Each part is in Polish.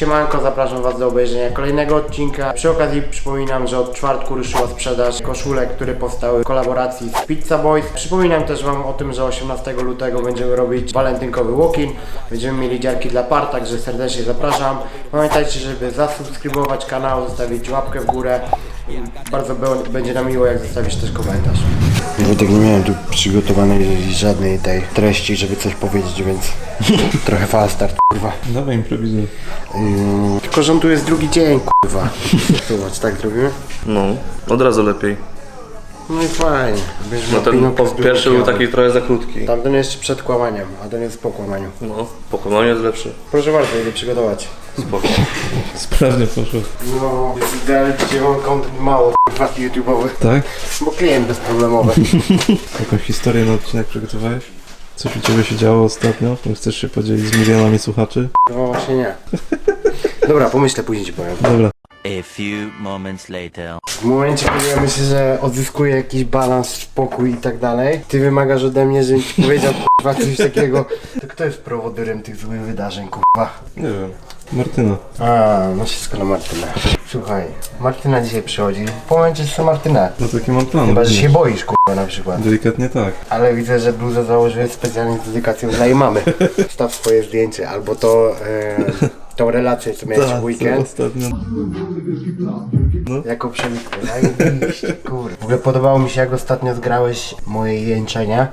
Siemanko, zapraszam Was do obejrzenia kolejnego odcinka. Przy okazji przypominam, że od czwartku ruszyła sprzedaż koszulek, które powstały w kolaboracji z Pizza Boys. Przypominam też Wam o tym, że 18 lutego będziemy robić walentynkowy walk-in. Będziemy mieli dziarki dla par, także serdecznie zapraszam. Pamiętajcie, żeby zasubskrybować kanał, zostawić łapkę w górę. Bardzo będzie nam miło, jak zostawisz też komentarz. Wojtek, nie miałem tu przygotowanej żadnej tej treści, żeby coś powiedzieć, więc trochę fast start, kurwa. Dawaj improwizuj. Tylko, że on tu jest drugi dzień, kurwa. Zobacz, tak zrobimy? No, od razu lepiej. No i fajnie. No ten po, pierwszy był taki trochę za krótki. Tamten jest przed kłamaniem, a ten jest po kłamaniu. No, pokonanie jest lepszy. Proszę bardzo, idę przygotować. Spoko. Sprawnie poszło. No, jest idealnie, gdzie mam content mało, kurwa, YouTube'owy. Tak? Bo klient bezproblemowy. Jakąś historię na odcinek przygotowałeś? Coś u Ciebie się działo ostatnio? Chcesz się podzielić z milionami słuchaczy? No właśnie nie. Dobra, pomyślę, później ci powiem. Dobra. A few moments later. W momencie, kiedy ja myślę, że odzyskuję jakiś balans, spokój i tak dalej, ty wymagasz ode mnie, żebym ci powiedział kurwa coś takiego. To kto jest prowodyrem tych złych wydarzeń, kurwa? Nie wiem. Martyna. A, no wszystko na Martynę. Słuchaj, Martyna dzisiaj przychodzi. W momencie co Martynę. No taki mam plan. Chyba, że się boisz, kurwa, na przykład. Delikatnie tak. Ale widzę, że bluzę założyłeś specjalnie z dedykacją dla jej mamy. Wstaw swoje zdjęcie, albo to, e, tą relację, co miałeś w Tak, weekend. ostatnio. Jako przemytkę, zajebiście, kurde. W ogóle podobało mi się, jak ostatnio zgrałeś moje jęczenie,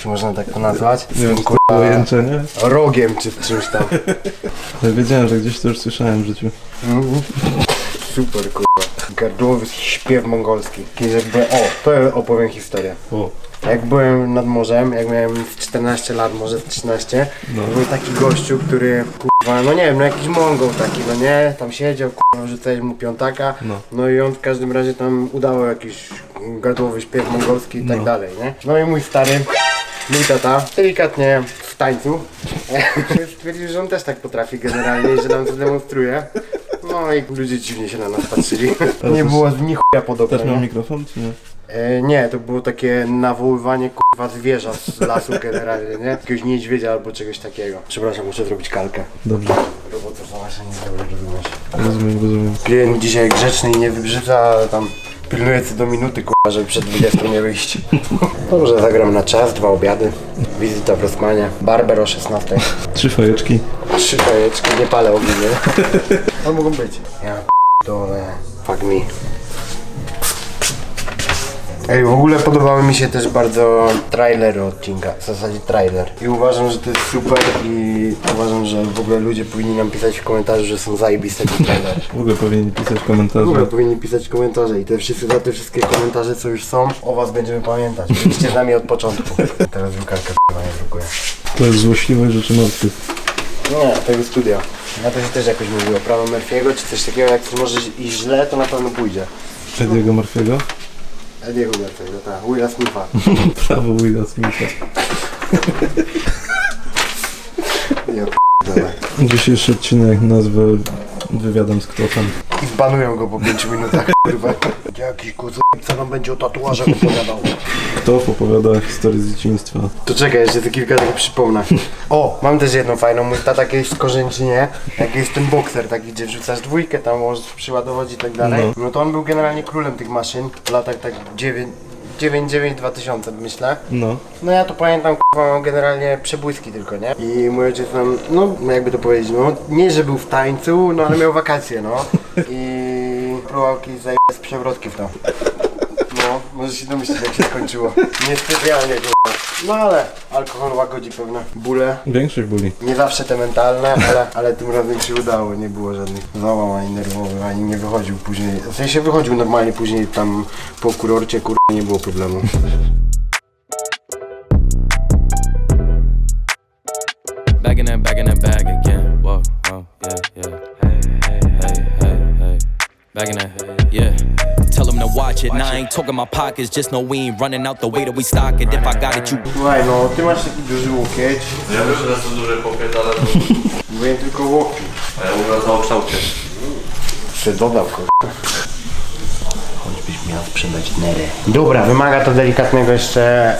czy można tak to nazwać, z Nie wiem, tym, kurwa, jęczenie, rogiem, czy czymś tam. ale wiedziałem, że gdzieś to już słyszałem w życiu. Mhm. Super, kurwa. Gardłowy śpiew mongolski. Kiedyś jak byłem, o, to ja opowiem historię. O, Jak byłem nad morzem, jak miałem z 14 lat, może z 13, No. to był taki gościu, który, kurwa, no nie wiem, no jakiś mongol taki, no nie, tam siedział, kurwa, wrzucali mu piątaka, No. no i on w każdym razie tam udawał jakiś gardłowy śpiew mongolski i tak No. dalej, nie? No i mój stary, mój tata, delikatnie w tańcu, stwierdził, że on też tak potrafi generalnie że nam to demonstruje. No i ludzie dziwnie się na nas patrzyli. Nie było z nich chuja podobne, też miał mikrofon, czy nie? E, nie, to było takie nawoływanie kurwa zwierza z lasu generalnie, nie? Jakiegoś niedźwiedzia albo czegoś takiego. Przepraszam, muszę zrobić kalkę. Dobrze. Robota za nasze nie zrobię, rozumiesz. Rozumiem, rozumiem. Klient dzisiaj grzeczny i nie wybrzydza, ale tam pilnuje co do minuty kurwa, żeby przed 20 nie wyjść. Dobrze, zagram na czas, dwa obiady. Wizyta w Rosmanie. Barber o 16. Trzy fajeczki. Trzy fajeczki, nie palę ogólnie. To mogą być. Ja dole. Fuck me. Ej, w ogóle podobały mi się też bardzo trailery odcinka, w zasadzie trailer. I uważam, że to jest super i uważam, że w ogóle ludzie powinni nam pisać w komentarzu, że są zajebiste te trailery. W ogóle powinni pisać W komentarze. ogóle powinni pisać komentarze i te wszyscy, za te wszystkie komentarze, co już są, o was będziemy pamiętać. Byliście z nami od początku. Teraz drukarka chyba nie drukuje. To jest złośliwość rzeczy martwych. Nie, tego studia. Na to się też jakoś mówiło. Prawo Murphy'ego czy coś takiego, jak coś może iść źle, to na pewno pójdzie. Ediego Murphy'ego. Ediego Murphy'ego, tak. Willa Smitha. Prawo Willa Smitha. Ja p***dolę. Dzisiejszy odcinek nazwę wywiadem z Ktofem. I zbanują go po 5 minutach, kurwa. Jakiś kucu, co nam będzie o tatuażach opowiadał. Ktof opowiada historię z dzieciństwa. To czekaj, jeszcze te kilka tak przypomnę. O, mam też jedną fajną. Mój tata kiedyś w Korzęcinie, jak jest ten bokser taki, gdzie wrzucasz dwójkę, tam możesz przyładować i tak dalej. No. No to on był generalnie królem tych maszyn w latach tak 99-2000 myślę. No. No ja to pamiętam, k***a, generalnie przebłyski tylko, nie? I mój ojciec nam, no jakby to powiedzieć, no nie, że był w tańcu, no ale miał wakacje, no. I próbował kiedyś zajebać z przewrotki w to. Może się domyślić jak się skończyło. Niespecjalnie, k***a. No ale alkohol łagodzi pewne bóle. Większość boli. Nie zawsze te mentalne, ale, ale tym razem się udało, nie było żadnych załamań nerwowych, ani nie wychodził później. W sensie wychodził normalnie później tam po kurorcie, kur... nie było problemu. Back in that, back in that bag again. Whoa, whoa, watch it. Now I ain't talking my pockets, just know we ain't running out the way that we stock it. If I got it, you Słuchaj, no ty masz taki duży łokieć, Ja wiem, że to duży pokiet, ale to... mówię tylko łokieć. A ja mówię o całokształcie. Jeszcze dodał kurwa. Choćbyś miał sprzedać nerę. Dobra, wymaga to delikatnego jeszcze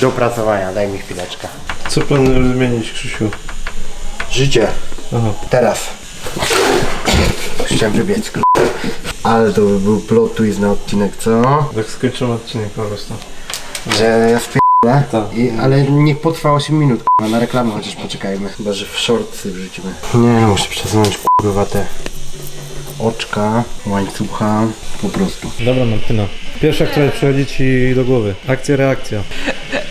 dopracowania, daj mi chwileczkę. Co planujesz zmienić, Krzysiu? Życie, Aha. teraz. Chciałem wybiec. Ale to by był plot twist na odcinek, co? Tak skończymy odcinek po prostu. Że ja spierdolę? Tak. I, ale niech potrwa 8 minut, k***a, na reklamę chociaż poczekajmy. Chyba, że w shortsy wrzucimy. Nie no, muszę przesunąć kurwa te oczka, łańcucha, po prostu. Dobra Martyna. Pierwsza, która przychodzi ci do głowy. Akcja, reakcja.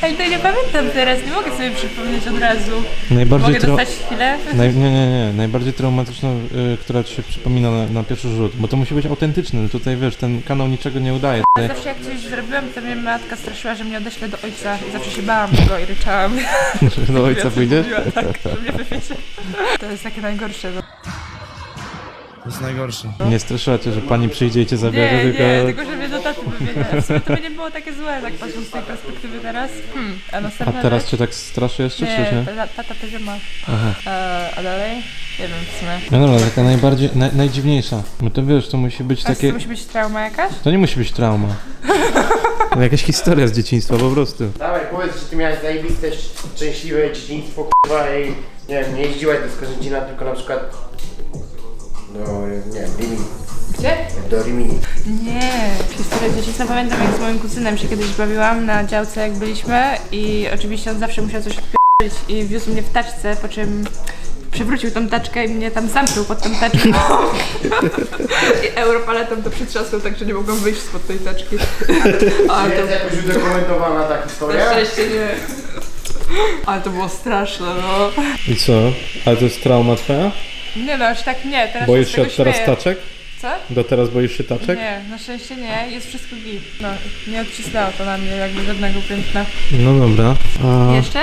Ej, to nie pamiętam teraz, nie mogę sobie przypomnieć od razu. Najbardziej Mogę trau- dostać chwilę? Naj, nie, nie, nie. Najbardziej traumatyczna, y, która ci się przypomina na, na pierwszy rzut. Bo to musi być autentyczne. Tutaj wiesz, ten kanał niczego nie udaje. Tutaj Zawsze jak coś zrobiłam, to mnie matka straszyła, że mnie odeślę do ojca i zawsze się bałam tego i ryczałam. do ojca pójdziesz? Tak, że mnie. To jest takie najgorsze. No. To jest najgorsze. Nie straszyła cię, że pani przyjdzie i cię zabierze, Nie, tylko... nie, tylko że mnie do taty wywiezie. W sumie to by nie było takie złe, tak patrząc z tej perspektywy teraz. Hmm. A A teraz cię tak straszy jeszcze, czy Nie, nie? tata, tata ma. Aha. E, a dalej? Nie wiem w sumie. No dobra, taka najbardziej, naj, najdziwniejsza. Bo to wiesz, to musi być A takie... to musi być trauma jakaś? To nie musi być trauma. To jakaś historia z dzieciństwa po prostu. Dawaj, powiedz, że ty miałeś zajebiste, szczęśliwe dzieciństwo, kurwa, i nie wiem, nie jeździłaś do Skorzęcina, tylko na przykład do, nie wiem, Rimini. Gdzie? Do Rimini. Nie, historię dzieciństwa pamiętam jak z moim kuzynem się kiedyś bawiłam na działce jak byliśmy i oczywiście on zawsze musiał coś odpierdolić i wiózł mnie w taczce, po czym przewrócił tą taczkę i mnie tam zamknął pod tą taczką. I europaletą to przytrzasnął, tak że nie mogłam wyjść spod tej taczki. Ale to Jest jakoś udokumentowana ta na historia? szczęście nie. Ale to było straszne, no. I co? Ale to jest trauma twoja? Nie no, aż tak nie, teraz Boisz się tego od teraz śmieję. taczek? Co? Do teraz boisz się taczek? Nie, na szczęście nie, jest wszystko git. No, nie odcisnęło to na mnie jakby żadnego piętna. No dobra. A, Jeszcze?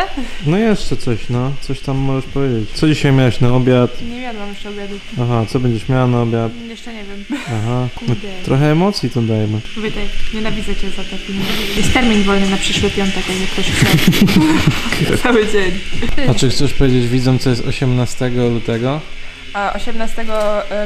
no jeszcze coś, no. Coś tam możesz powiedzieć. Co dzisiaj miałeś na obiad? Nie jadłam jeszcze obiadu. Aha, co będziesz miała na obiad? Jeszcze nie wiem. Aha. No, Kurde. trochę emocji tu dajemy. Tak, nienawidzę cię za filmy. Jest termin wolny na przyszły piątek, jakby ktoś chciał. Cały dzień. A czy chcesz powiedzieć widzom, co jest 18 lutego? A 18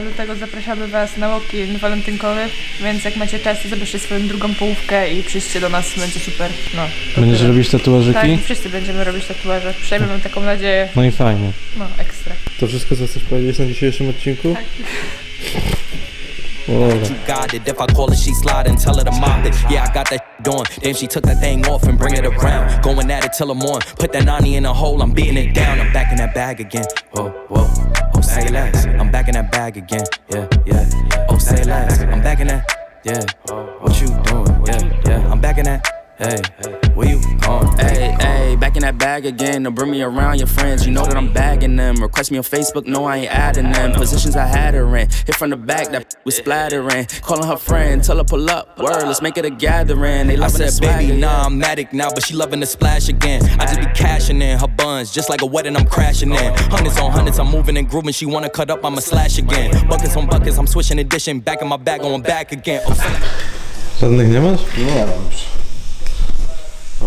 lutego zapraszamy Was na walk-in walentynkowy, więc jak macie czas, to zabierzcie swoją drugą połówkę i przyjdźcie do nas, będzie super. No. to Będziesz tyle. robić tatuażyki? Tak, wszyscy będziemy robić tatuaże. Przynajmniej mam taką nadzieję. No i fajnie. No, ekstra. To wszystko, co chcesz powiedzieć na dzisiejszym odcinku? Tak. Dobra. You got it. If I call her, she slide and tell her to mop it. Yeah, I got that doing. Then she took that thing off and bring it around. Going at it till I'm on. Put that 90 in a hole, I'm beating it down. I'm back in that bag again. Whoa, whoa. Oh, say less. I'm back in that bag again. Yeah, yeah. Oh, say less. I'm back in that. Yeah. What you doing? Yeah, yeah. I'm back in that. Hey, where you going? Hey, hey, back in that bag again. To bring me around your friends. You know that I'm bagging them. Request me on Facebook. No, I ain't adding them. Positions I had her in. Hit from the back, that was splattering. Calling her friend, tell her pull up. Word, let's make it a gathering. They I loving said, that baby, swagger, nah. I'm addict now, but she loving the splash again. I just be cashing in her buns, just like a wedding, I'm crashing in. Hundreds on hundreds, I'm moving and grooving. She wanna cut up, I'ma slash again. Buckets on buckets, I'm switching edition. Back in my bag, going back again. Oh, Żadnych nie masz? Nie mam już.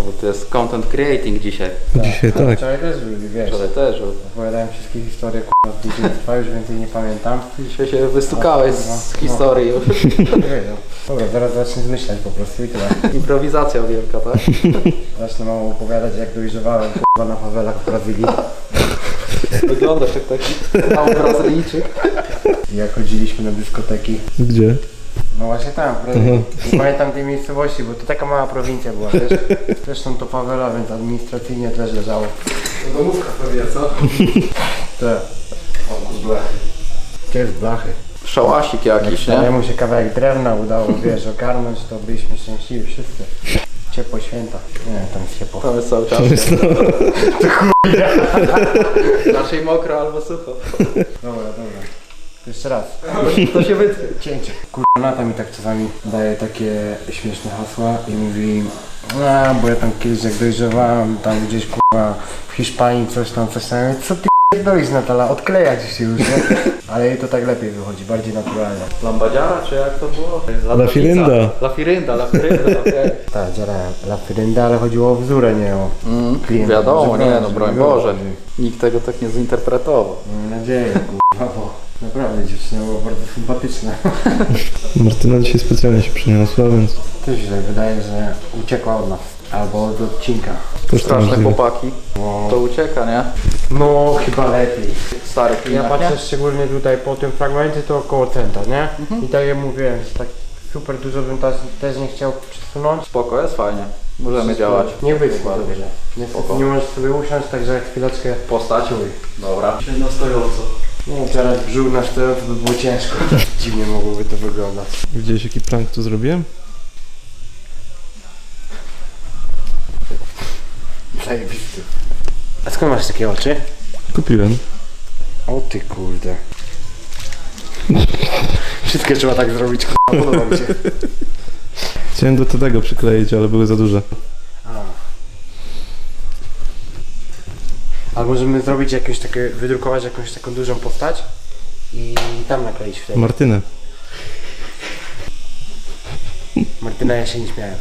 No bo to jest content creating dzisiaj. Dzisiaj tak. Wczoraj też wiesz. Wczoraj też. bo Opowiadałem wszystkie historie k***a z dzieciństwa, już więcej nie pamiętam. Dzisiaj się wystukałeś z historii już. Nie wiedział. Dobra, zaraz zacznę zmyślać po prostu i tyle. Improwizacja wielka, tak? Zacznę mało opowiadać jak dojrzewałem k***a na fawelach w Brazylii. Wyglądasz jak taki mały Brazylijczyk. I jak chodziliśmy na dyskoteki. Gdzie? No właśnie tam, w Brazylii. Nie pamiętam tej miejscowości, bo to taka mała prowincja była, wiesz. Zresztą to fawela, więc administracyjnie też leżało. Domówka pewnie, co? Te. O, z blachy. Gdzie jest blachy? Szałasik jakiś, nie? Jemu się kawałek drewna udało, wiesz, ogarnąć, to byliśmy szczęśliwi wszyscy. Ciepło święta. Nie, tam jest ciepło. Tam jest cały czas. Raczej mokro albo sucho. Dobra, dobra. Jeszcze raz. To się wytnie. Cięcie. Kurwa, Nata mi tak czasami daje takie śmieszne hasła i mówi a, bo ja tam kiedyś jak dojrzewałem, tam gdzieś kurwa w Hiszpanii coś tam, coś tam. Ja mówię, Co ty dolisz Natala, odkleja ci się już, nie? Ale jej to tak lepiej wychodzi, bardziej naturalnie. Lambadziara, czy jak to było? La Firynda. La Firynda, La Firynda, okej. Tak, dziara La Firynda, ale chodziło o wzórę, nie o klienta. Wiadomo, Może nie no, broń Boże. Nikt tego tak nie zinterpretował. Mam nadzieję, kurwa, bo naprawdę dziewczyna była bardzo sympatyczna. Martyna dzisiaj specjalnie się przyniosła, więc Też mi się wydaje, że uciekła od nas. Albo od odcinka. też to Straszne możliwe. chłopaki. Bo To ucieka, nie? No, chyba lepiej. Stary Ja klimat, patrzę nie? szczególnie tutaj po tym fragmencie, to około centa, nie? I tak jak mówiłem, tak super dużo bym też, też nie chciał przesunąć. Spoko, jest fajnie. Możemy działać. Nie wyschło dobrze. Niestety Spoko. nie możesz sobie usiąść, także chwileczkę Postać? Dobra. Na stojąco. No teraz brzuch na stojąco by było ciężko. Dziwnie mogłoby to wyglądać. Widziałeś jaki prank tu zrobiłem? Zajebisty. A skąd masz takie oczy? Kupiłem. O ty kurde. Wszystkie trzeba tak zrobić, k***a, podoba mi się. Chciałem do tego przykleić, ale były za duże. A możemy zrobić jakąś takie, wydrukować jakąś taką dużą postać i tam nakleić wtedy. Martynę. Martyna, ja się nie śmiałem.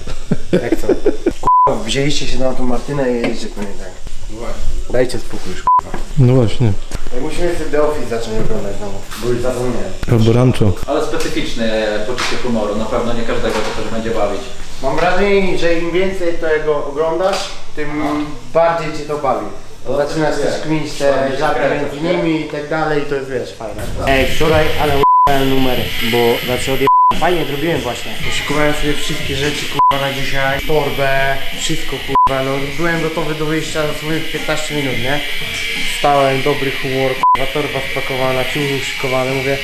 Jak co? K***a, wzięliście się na tą Martynę i jedziecie po niej tak. Dajcie spokój już, k***a. No właśnie. Jak musimy sobie The Office zacząć oglądać znowu, bo już zapomniałem. Albo rancho. Ale specyficzne poczucie humoru. Na pewno nie każdego to też będzie bawić. Mam wrażenie, że im więcej tego oglądasz, tym bardziej cię to bawi. Zaczynasz też kminić te żarty między nimi i tak dalej i to jest wiesz, fajne. Ej, wczoraj, ale u***ałem numery, bo znaczy odje... Fajnie zrobiłem właśnie. Szykowałem sobie wszystkie rzeczy kurwa na dzisiaj, torbę, wszystko kurwa, no byłem gotowy do wyjścia w 15 minut, nie? Wstałem, dobry humor, kurwa, torba spakowana, ciuchy szykowane, mówię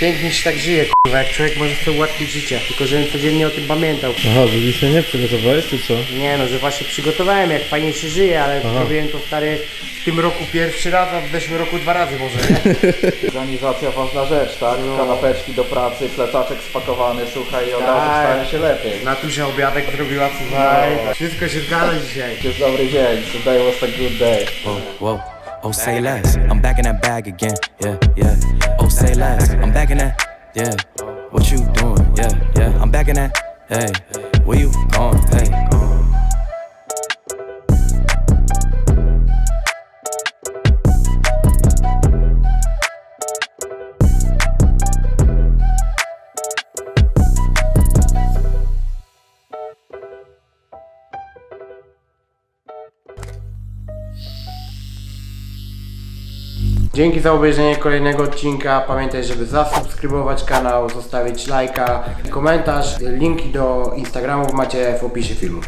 pięknie się tak żyje kurwa, jak człowiek może sobie ułatwić życie, tylko żebym codziennie o tym pamiętał. Aha, że dzisiaj nie przygotowałeś, czy co? Nie no, że właśnie przygotowałem, jak fajnie się żyje, ale zrobiłem to stary w tym roku pierwszy raz, a w zeszłym roku dwa razy może, nie? Organizacja ważna rzecz, tak? Kanapeczki do pracy, plecaczek spakowany, słuchaj, i od razu Tak. staje się lepiej. Natusia obiadek zrobiła, słuchaj. Wszystko się zgadza dzisiaj. To jest dobry dzień. Today was a good day. Whoa, whoa. Oh, say less. I'm back in that bag again. Yeah, yeah. Oh, say less. I'm back in that. Yeah. What you doing? Yeah, yeah. I'm back in that. Hey, where you going? Hey. Dzięki za obejrzenie kolejnego odcinka. Pamiętaj, żeby zasubskrybować kanał, zostawić lajka, komentarz. Linki do Instagramów macie w opisie filmu.